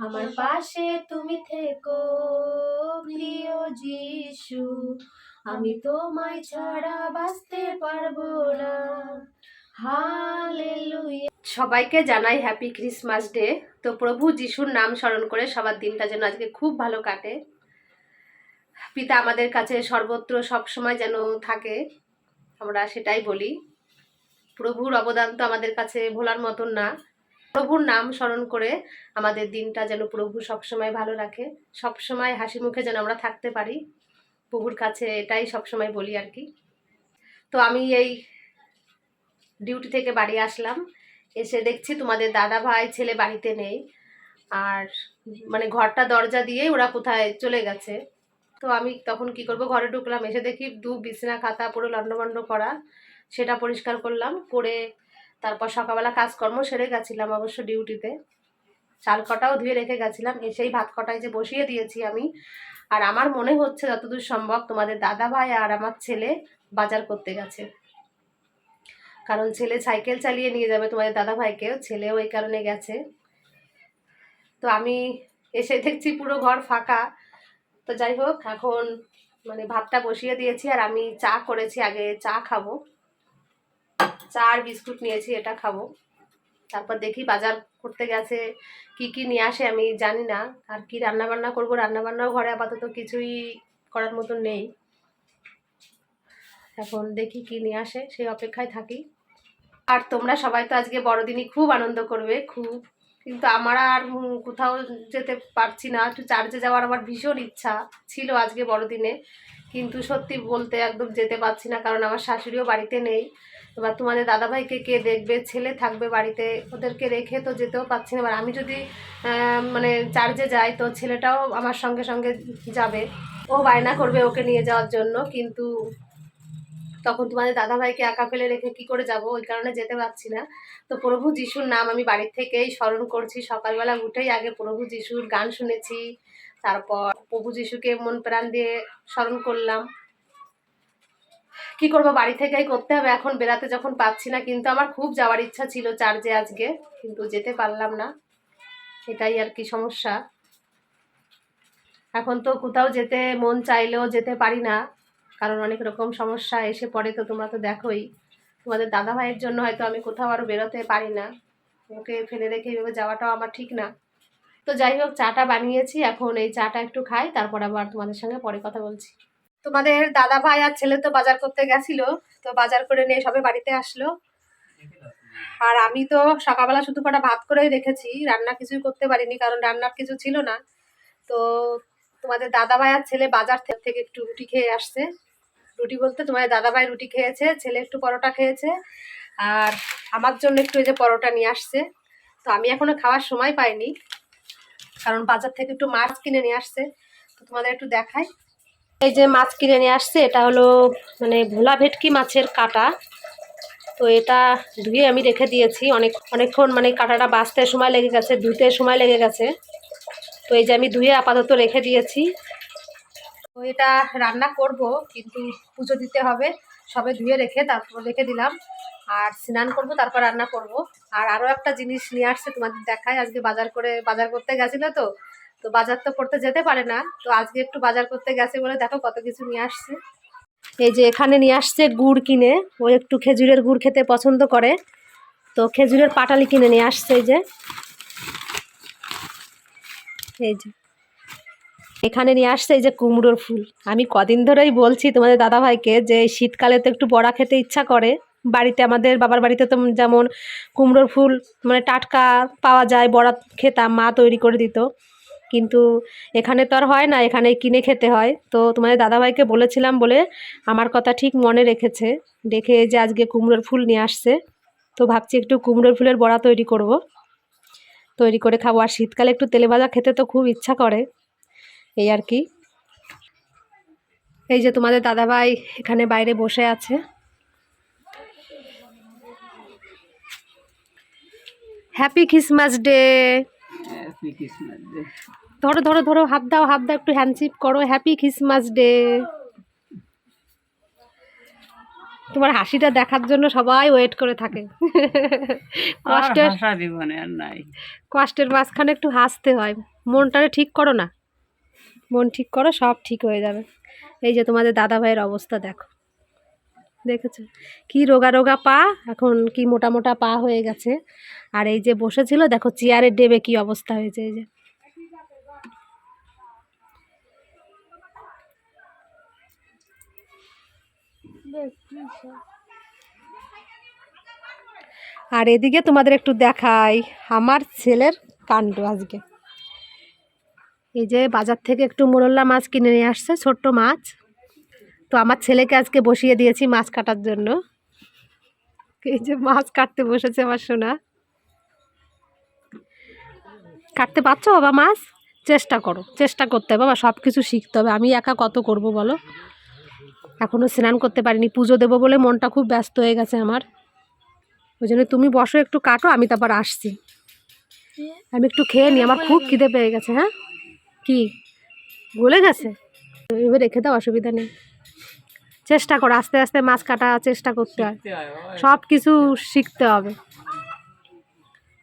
আমার পাশে তুমি থেকো প্রিয় যিশু। আমি তোমায় ছাড়া বাঁচতে পারব না। সবাইকে জানাই হ্যাপি ক্রিসমাস ডে। তো প্রভু যিশুর নাম স্মরণ করে সবার দিনটা যেন আজকে খুব ভালো কাটে। পিতা আমাদের কাছে সর্বত্র সব সময় যেন থাকে আমরা সেটাই বলি। প্রভুর অবদান তো আমাদের কাছে ভোলার মতন না। প্রভুর নাম স্মরণ করে আমাদের দিনটা যেন প্রভু সবসময় ভালো রাখে, সবসময় হাসি মুখে যেন আমরা থাকতে পারি। প্রভুর কাছে এটাই সবসময় বলি আর কি। তো আমি এই ডিউটি থেকে বাড়ি আসলাম, এসে দেখছি তোমাদের দাদা ভাই ছেলে বাড়িতে নেই। আর মানে ঘরটা দরজা দিয়ে ওরা কোথায় চলে গেছে। তো আমি তখন কি করব, ঘরে ঢুকলাম, এসে দেখি দু বিছনা খাতা, পুরো লন্ডভন্ড করা, সেটা পরিষ্কার করলাম, করে তারপর সকালবেলা কাজকর্ম সেরে গেছিলাম অবশ্য ডিউটিতে। চাল কটাও ধুয়ে রেখে গেছিলাম, এসেই ভাত কটায় যে বসিয়ে দিয়েছি আমি। আর আমার মনে হচ্ছে যতদূর সম্ভব তোমাদের দাদা ভাই আর আমার ছেলে বাজার করতে গেছে। কারণ ছেলে সাইকেল চালিয়ে নিয়ে যাবে তোমাদের দাদা ভাইকেও ছেলেও এই কারণে গেছে। তো আমি এসে দেখছি পুরো ঘর ফাঁকা। তো যাই হোক, এখন মানে ভাতটা বসিয়ে দিয়েছি আর আমি চা করেছি, আগে চা খাব। চা আর বিস্কুট নিয়েছি, এটা খাব। তারপর দেখি বাজার করতে গেছে, কি কি নিয়ে আসে আমি জানি না। আর কি রান্না বান্না করব রান্না বান্নাও ঘরে আপাতত কিছুই করার মতন নেই। এখন দেখি কি নিয়ে আসে, সেই অপেক্ষায় থাকি। আর তোমরা সবাই তো আজকে বড়দিনই খুব আনন্দ করবে, খুব। কিন্তু আমার আর কোথাও যেতে পারছি না, একটু চার্জে যাওয়ার আমার ভীষণ ইচ্ছা ছিল আজকে বড়দিনে। কিন্তু সত্যি বলতে একদম যেতে পারছি না, কারণ আমার শাশুড়িও বাড়িতে নেই। এবার তোমাদের দাদাভাইকে কে দেখবে, ছেলে থাকবে বাড়িতে, ওদেরকে রেখে তো যেতেও পারছি না। এবার আমি যদি মানে চার্জে যাই, তো ছেলেটাও আমার সঙ্গে সঙ্গে যাবে। ও বায়না করবে ওকে নিয়ে যাওয়ার জন্য, কিন্তু তখন তোমাদের দাদাভাইকে একা ফেলে রেখে কি করে যাব? ওই কারণে যেতে পারছি না। তো প্রভু যিশুর নাম আমি বাড়ির থেকেই স্মরণ করছি। সকালবেলা উঠেই আগে প্রভু যিশুর গান শুনেছি, তারপর প্রভু যিশুকে মন প্রাণ দিয়ে স্মরণ করলাম। কি করব, বাড়ি থেকেই করতে হবে। এখন বেরাতে যখন পাচ্ছি না, কিন্তু আমার খুব যাওয়ার ইচ্ছা ছিল চার্জে আজকে, কিন্তু যেতে পারলাম না। এটাই আর কি সমস্যা। এখন তো কোথাও যেতে মন চাইলেও যেতে পারি না, কারণ অনেক রকম সমস্যা। এসে পড়ে তো তোমরা তো দেখোই। তোমাদের দাদা ভাইয়ের জন্য হয়তো আমি কোথাও আরও বেরোতে পারি না। ওকে ফেলে রেখে এভাবে যাওয়াটাও আমার ঠিক না। তো যাই হোক, চাটা বানিয়েছি। এখন এই চাটা একটু খাই, তারপর আবার তোমাদের সঙ্গে পরে কথা বলছি। তোমাদের দাদা ভাই আর ছেলে তো বাজার করতে গেছিল, তো বাজার করে নিয়ে সবে বাড়িতে আসলো। আর আমি তো সকালবেলা শুধু কটা ভাত করেই রেখেছি, রান্না কিছুই করতে পারিনি কারণ রান্নার কিছু ছিল না। তো তোমাদের দাদা ভাই আর ছেলে বাজার থেকে একটু রুটি খেয়ে আসছে। রুটি বলতে তোমাদের দাদা ভাই রুটি খেয়েছে, ছেলে একটু পরোটা খেয়েছে, আর আমার জন্য একটু এই যে পরোটা নিয়ে আসছে। তো আমি এখনও খাওয়ার সময় পাইনি, কারণ বাজার থেকে একটু মাছ কিনে নিয়ে আসছে। তো তোমাদের একটু দেখাই। এই যে মাছ কিনে নিয়ে আসছে, এটা হলো মানে ভোলা ভেটকি মাছের কাটা। তো এটা ধুয়ে আমি রেখে দিয়েছি। অনেক, অনেকক্ষণ মানে কাটাটা বাঁচতে সময় লেগে গেছে, ধুতে সময় লেগে গেছে। তো এই যে আমি ধুয়ে আপাতত রেখে দিয়েছি। তো এটা রান্না করব, কিন্তু পুজো দিতে হবে। সবে ধুয়ে রেখে তারপর রেখে দিলাম। আর স্নান করব, তারপর রান্না করব। আর আরও একটা জিনিস নিয়ে আসছে তোমাদের দেখায়। আজকে বাজার করে, বাজার করতে গেছিল তো তো বাজার তো করতে যেতে পারে না। তো আজকে একটু বাজার করতে গেছে বলে দেখো কত কিছু নিয়ে আসছে। এই যে এখানে নিয়ে আসছে গুড় কিনে, ও একটু খেজুরের গুড় খেতে পছন্দ করে। তো খেজুরের পাটালি কিনে নিয়ে আসছে এই যে। এই যে। এখানে নিয়ে আসছে এই যে কুমড়োর ফুল। আমি কদিন ধরেই বলছি তোমাদের দাদাভাইকে যে শীতকালে তো একটু বড়া খেতে ইচ্ছা করে। বাড়িতে আমাদের বাবার বাড়িতে তো যেমন কুমড়োর ফুল মানে টাটকা পাওয়া যায়, বড়া খেতাম, মা তৈরি করে দিত। কিন্তু এখানে তো আর হয় না, এখানে কিনে খেতে হয়। তো তোমাদের দাদাভাইকে বলেছিলাম বলে আমার কথা ঠিক মনে রেখেছে। দেখে যে আজকে কুমড়োর ফুল নিয়ে আসছে। তো ভাবছি একটু কুমড়োর ফুলের বড়া তৈরি করব। তৈরি করে খাব। আর শীতকালে একটু তেলে ভাজা খেতে তো খুব ইচ্ছা করে। এই আর কি। এই যে তোমাদের দাদাভাই এখানে বাইরে বসে আছে। Happy Christmas day happy Christmas day ধরো ধরো ধরো হাত দাও হাত দাও একটু হ্যান্ডশিপ করো হ্যাপি ক্রিসমাস ডে তোমার হাসিটা দেখার জন্য সবাই ওয়েট করে থাকে। কষ্টের জীবনে আর নাই। কষ্টের মাঝখানে একটু হাসতে হয়। মনটারে ঠিক করো না। মন ঠিক করো সব ঠিক হয়ে যাবে। এই যে তোমাদের দাদা ভাইয়ের অবস্থা দেখো। দেখেছ? কি রোগা রোগা পা এখন কি মোটা মোটা পা হয়ে গেছে। আর এই যে বসেছিল দেখো চেয়ারের ডেবে কি অবস্থা হয়েছে এই যে। আর এদিকে তোমাদের একটু দেখাই আমার ছেলের কাণ্ড আজকে। এই যে বাজার থেকে একটু মোরল্লা মাছ কিনে নিয়ে আসছে, ছোট্ট মাছ। তো আমার ছেলেকে আজকে বসিয়ে দিয়েছি মাছ কাটার জন্য। এই যে মাছ কাটতে বসেছে আমার সোনা। কাটতে পারছ বাবা মাছ? চেষ্টা করো, চেষ্টা করতে হবে। বাবা সব কিছু শিখতে হবে। আমি একা কত করব বলো? এখনও স্নান করতে পারিনি, পুজো দেবো বলে মনটা খুব ব্যস্ত হয়ে গেছে আমার। ওই জন্য তুমি বসো, একটু কাটো, আমি তারপর আসছি। আমি একটু খেয়ে নিই, আমার খুব খিদে পেয়ে গেছে হ্যাঁ? কি? গলে গেছে? এবার রেখে দাও, অসুবিধা নেই। চেষ্টা করো, আস্তে আস্তে মাছ কাটা চেষ্টা করতে হয়। সব কিছু শিখতে হবে।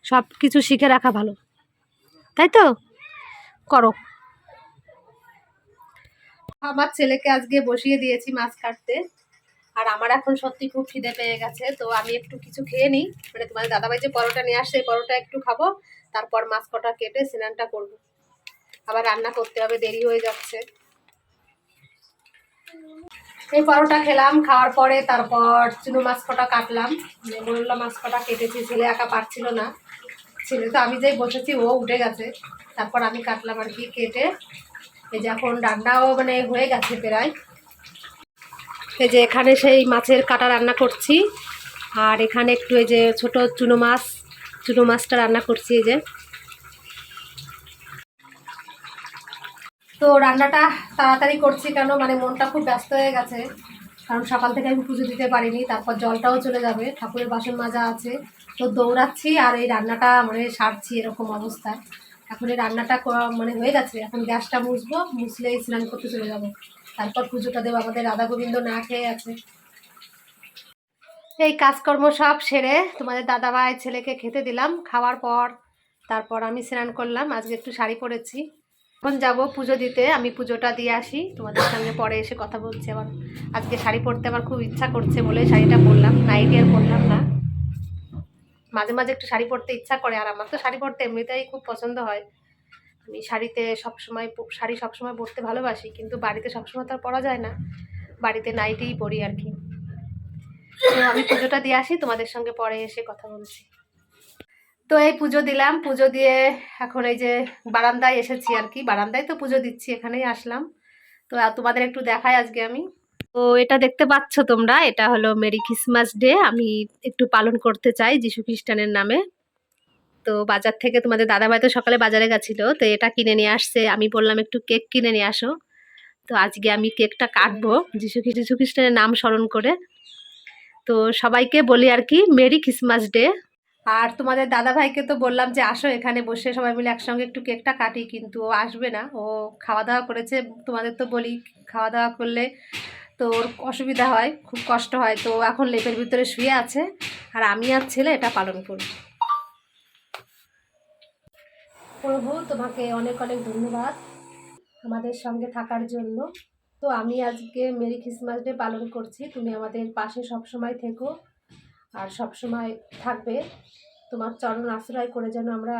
সব কিছু শিখে রাখা ভালো। তাই তো? করো। আমার ছেলেকে আজকে বসিয়ে দিয়েছি মাছ কাটতে। আর আমার এখন সত্যি খুব খিদে পেয়ে গেছে, তো আমি একটু কিছু খেয়ে নিই। মানে তোমাদের দাদাভাই যে পরোটা নিয়ে আসছে পরোটা একটু খাব। তারপর মাছ কটা কেটে স্নানটা করব। আবার রান্না করতে হবে, দেরি হয়ে যাচ্ছে। এই পরোটা খেলাম, খাওয়ার পরে তারপর চুনো মাছ কটা কাটলাম। মানে মোরলা মাছ কটা কেটেছি, ছেলে একা পারছিল না। ছেলে তো আমি যেই বসেছি, ও উঠে গেছে। তারপর আমি কাটলাম আর কি, কেটে এই যে এখন রান্নাও মানে হয়ে গেছে প্রায়। এই যে এখানে সেই মাছের কাটা রান্না করছি, আর এখানে একটু এই যে ছোট চুনো মাছ, চুনো মাছটা রান্না করছি এই যে। তো রান্নাটা তাড়াতাড়ি করছি কেন? মানে মনটা খুব ব্যস্ত হয়ে গেছে, কারণ সকাল থেকে আমি পুজো দিতে পারিনি, তারপর জলটাও চলে যাবে, ঠাকুরের বাসন মাজা আছে, তো দৌড়াচ্ছি আর এই রান্নাটা মানে সারছি এরকম অবস্থায়। এখন এই রান্নাটা মানে হয়ে গেছে। এখন গ্যাসটা মুছবো মুছলে স্নান করতে চলে যাব। তারপর পুজোটা দেবো, আমাদের রাধা গোবিন্দ না খেয়ে আছে। এই কাজকর্ম সব সেরে তোমাদের দাদাভাই ছেলেকে খেতে দিলাম, খাওয়ার পর তারপর আমি স্নান করলাম, আজকে একটু শাড়ি পরেছি। এখন যাব পুজো দিতে, আমি পুজোটা দিয়ে আসি, তোমাদের সঙ্গে পরে এসে কথা বলছি আবার। আজকে শাড়ি পরতে আমার খুব ইচ্ছা করছে বলে শাড়িটা পরলাম নাইটি পরলাম না। মাঝে মাঝে একটু শাড়ি পরতে ইচ্ছা করে, আর আমার তো শাড়ি পরতে এমনিতেই খুব পছন্দ হয়। আমি শাড়িতে সবসময় শাড়ি সবসময় পরতে ভালোবাসি, কিন্তু বাড়িতে সবসময় তো আর পরা যায় না। বাড়িতে নাইটেই পরি আর কি। তো আমি পুজোটা দিয়ে আসি, তোমাদের সঙ্গে পরে এসে কথা বলছি। তো এই পুজো দিলাম, পুজো দিয়ে এখন এই যে বারান্দায় এসেছি আর কি। বারান্দায় তো পুজো দিচ্ছি, এখানেই আসলাম। তো তোমাদের একটু দেখাই আজকে আমি। তো এটা দেখতে পাচ্ছ তোমরা, এটা হলো মেরি ক্রিসমাস ডে, আমি একটু পালন করতে চাই যিশু খ্রিস্টানের নামে। তো বাজার থেকে তোমাদের দাদাভাই তো সকালে বাজারে গেছিল, তো এটা কিনে নিয়ে আসছে। আমি বললাম, একটু কেক কিনে নিয়ে আসো। তো আজকে আমি কেকটা কাটবো যিশু যিশু খ্রিস্টানের নাম স্মরণ করে। তো সবাইকে বলি আর কি, মেরি ক্রিসমাস ডে। আর তোমাদের দাদা ভাইকে তো বললাম যে, আসো এখানে বসে সবাই মিলে একসঙ্গে একটু কেকটা কাটি। কিন্তু ও আসবে না, ও খাওয়া দাওয়া করেছে। তোমাদের তো বলি খাওয়া দাওয়া করলে তো ওর অসুবিধা হয়, খুব কষ্ট হয়। তো এখন লেপের ভিতরে শুয়ে আছে। আর আমি আর ছেলে এটা পালন করি। প্রভু, তোমাকে অনেক অনেক ধন্যবাদ আমাদের সঙ্গে থাকার জন্য। তো আমি আজকে মেরি ক্রিসমাস ডে পালন করছি। তুমি আমাদের পাশে সবসময় থেকো আর সবসময় থাকবে। তোমার চরণ আশ্রয় করে যেন আমরা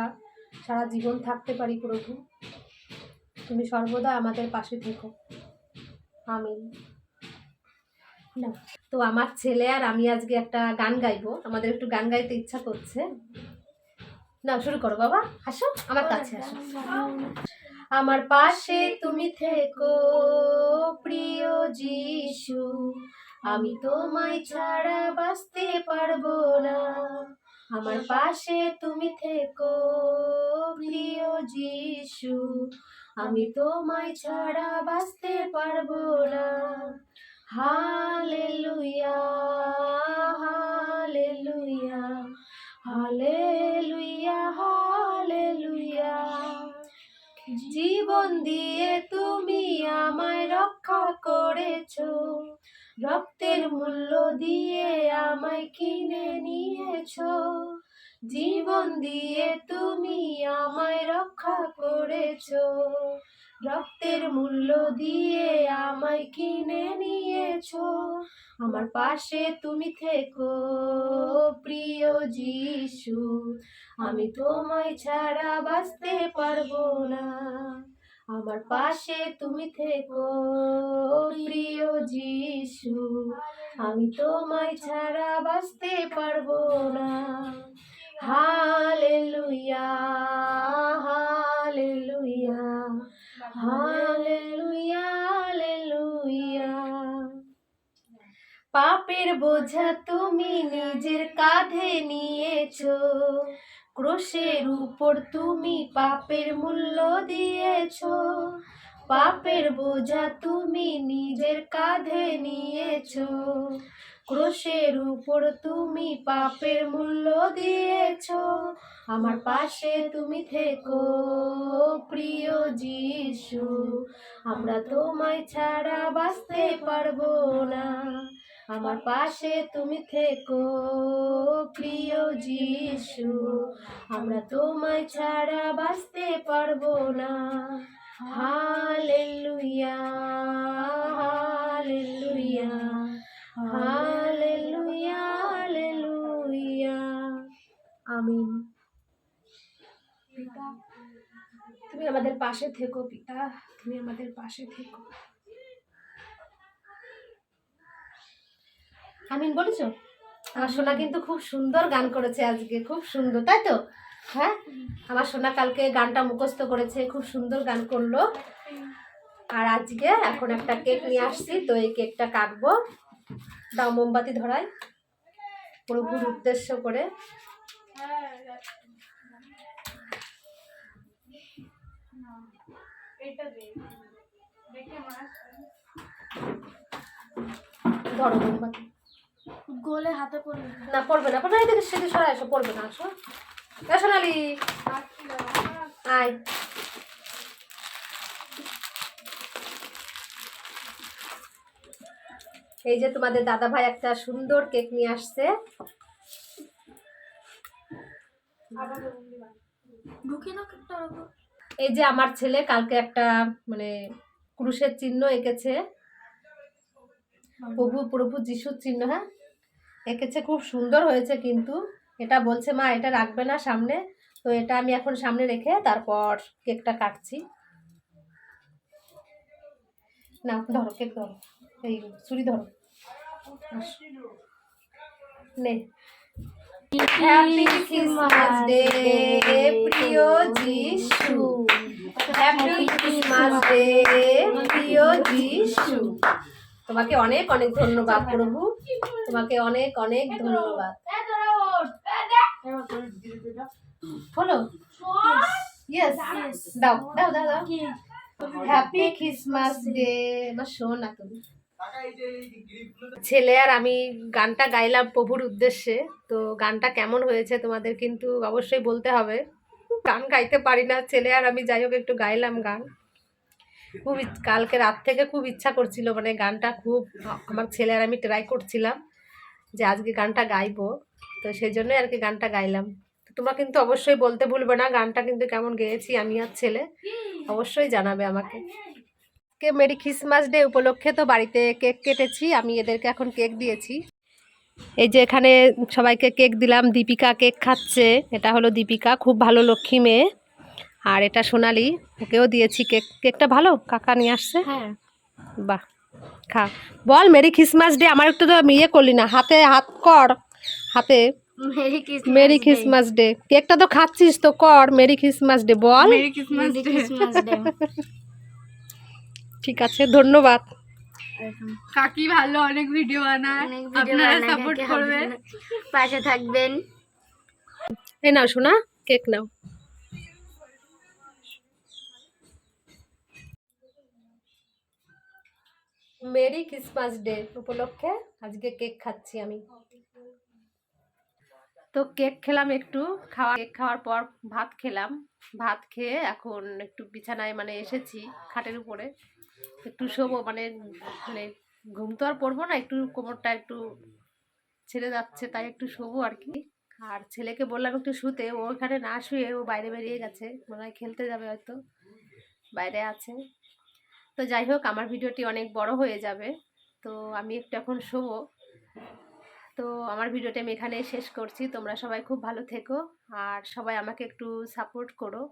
সারা জীবন থাকতে পারি প্রভু। তুমি সর্বদা আমাদের পাশে থেকো। আমিন। তো আমার ছেলে আর আমি আজকে একটা গান গাইবো। আমাদের একটু গান গাইতে ইচ্ছা করছে। না শুরু করো বাবা। আসো আমার কাছে আসো আমার পাশে তুমি থেকো প্রিয় যিশু। আমি তোমায় ছাড়া বাঁচতে পারব না। আমার পাশে তুমি থেকো প্রিয় যিশু। আমি তোমায় ছাড়া বাঁচতে পারব না। হালেলুয়া হালেলুয়া হালেলুয়া হালেলুয়া জীবন দিয়ে তুমি আমায় রক্ষা করেছ, রক্তের মূল্য দিয়ে আমায় কিনে নিয়েছো। জীবন দিয়ে তুমি আমায় রক্ষা করেছ। রক্তের মূল্য দিয়ে আমায় কিনে নিয়েছো। আমার পাশে তুমি থেকো প্রিয় যিশু। আমি তোমায় ছাড়া বাঁচতে পারব না। আমার পাশে তুমি থেকো প্রিয় যিশু। আমি তোমায় ছাড়া বাঁচতে পারব না। হালেলুয়া হালেলুয়া হালেলুয়া হালেলুয়া পাপের বোঝা তুমি নিজের কাঁধে নিয়েছো। ক্রোশের উপর তুমি পাপের মূল্য দিয়েছ। পাপের বোঝা তুমি নিজের কাঁধে নিয়েছো। ক্রোশের উপর তুমি পাপের মূল্য দিয়েছ। আমার পাশে তুমি থেকো প্রিয় যিশু। আমরা তোমায় ছাড়া বাঁচতে পারব না। আমার পাশে তুমি থেকো প্রিয় যিশু। আমরা তোমায় ছাড়া বাঁচতে পারব না। হালেলুয়া হালেলুয়া হালেলুয়া হালেলুয়া আমিন পিতা তুমি আমাদের পাশে থেকো পিতা তুমি আমাদের পাশে থেকো। আমিন বলেছ? আমার সোনা কিন্তু খুব সুন্দর গান করেছে আজকে খুব সুন্দর তাই তো? হ্যাঁ? আমার সোনা কালকে গানটা মুখস্থ করেছে খুব সুন্দর গান করল। আর আজকে এখন একটা কেক নিয়ে আসছি তো এই কেকটা কাটবো। দাও মোমবাতি ধরাই প্রভুর উদ্দেশ্য করে। ধরো মোমবাতি। গোলে হাতে পড়বে। না পড়বে না পড়বে না এদিকে সেদিকে সরাই এসো পড়বে না আসো। সোনালি আয় এই যে তোমাদের দাদা ভাই একটা সুন্দর কেক নিয়ে আসছে। এই যে আমার ছেলে কালকে একটা মানে ক্রুশের চিহ্ন এঁকেছে। প্রভু প্রভু যিশুর চিহ্ন হ্যাঁ? এঁকেছে খুব সুন্দর হয়েছে কিন্তু। এটা বলছে, মা, এটা রাখবে না সামনে। তো এটা আমি এখন সামনে রেখে তারপর কেকটা কাটছি। না ধরো, কেক ধরো। এই ছুরি ধরো। নে। হ্যাপি ক্রিসমাস ডে প্রিয় যিশু। হ্যাপি ক্রিসমাস ডে প্রিয় যিশু। তোমাকে অনেক অনেক ধন্যবাদ প্রভু। তোমাকে অনেক অনেক ধন্যবাদ। ইয়েস দাও দাও ক্রিসমাস ডে আমার শোনা তুমি। ছেলে আর আমি গানটা গাইলাম প্রভুর উদ্দেশ্যে। তো গানটা কেমন হয়েছে তোমাদের কিন্তু অবশ্যই বলতে হবে। গান গাইতে পারি না, ছেলে আর আমি যাই হোক একটু গাইলাম গান। খুব কালকে রাত থেকে খুব ইচ্ছা করছিল মানে গানটা খুব, আমার ছেলে আর আমি ট্রাই করছিলাম যে আজকে গানটা গাইবো। তো সেই জন্যই আর কি গানটা গাইলাম। তো তোমরা কিন্তু অবশ্যই বলতে ভুলবে না গানটা কিন্তু কেমন গেয়েছি আমি আর ছেলে অবশ্যই জানাবে আমাকে। কে মেরি খ্রিসমাস ডে উপলক্ষে তো বাড়িতে কেক কেটেছি আমি এদেরকে এখন কেক দিয়েছি। এই যে এখানে সবাইকে কেক দিলাম দীপিকা কেক খাচ্ছে এটা হলো দীপিকা খুব ভালো লক্ষ্মী মেয়ে। আর এটা সোনালি ওকেও দিয়েছি কেক। কেকটা ভালো? কাকা নিয়ে আসছে? হ্যাঁ। বাহ খা বল মেরি খ্রিসমাস ডে আমার একটু তো ইয়ে করলি না হাতে হাত কর। হাতে মেরি ক্রিসমাস ডে কেকটা তো খাচ্ছিস তো কর মেরি ক্রিসমাস ডে বল। মেরি ক্রিসমাস ডে ঠিক আছে ধন্যবাদ। কাকি ভালো অনেক ভিডিও বানায়। আপনারা সাপোর্ট। পাশে থাকবেন। এই নাও শোনা কেক নাও। মেরি ক্রিসমাস ডে উপলক্ষে আজকে কেক খাচ্ছি আমি। তো কেক খেলাম একটু। খাওয়া, কেক খাওয়ার পর ভাত খেলাম। ভাত খেয়ে এখন একটু বিছানায় মানে এসেছি খাটের উপরে। একটু শোবো মানে মানে ঘুম তো আর পড়ব না, একটু কোমরটা একটু ছেড়ে যাচ্ছে, তাই একটু শোবো আর কি। আর ছেলেকে বললাম একটু শুতে, ও ওখানে না শুয়ে, ও বাইরে বেরিয়ে গেছে। মনে হয় খেলতে যাবে হয়তো, বাইরে আছে। তো যাই হোক, আমার ভিডিওটি অনেক বড় হয়ে যাবে। তো আমি একটু এখন শোবো। তো আমার ভিডিওটা আমি এখানেই শেষ করছি। তোমরা সবাই খুব ভালো থেকো আর সবাই আমাকে একটু সাপোর্ট করো।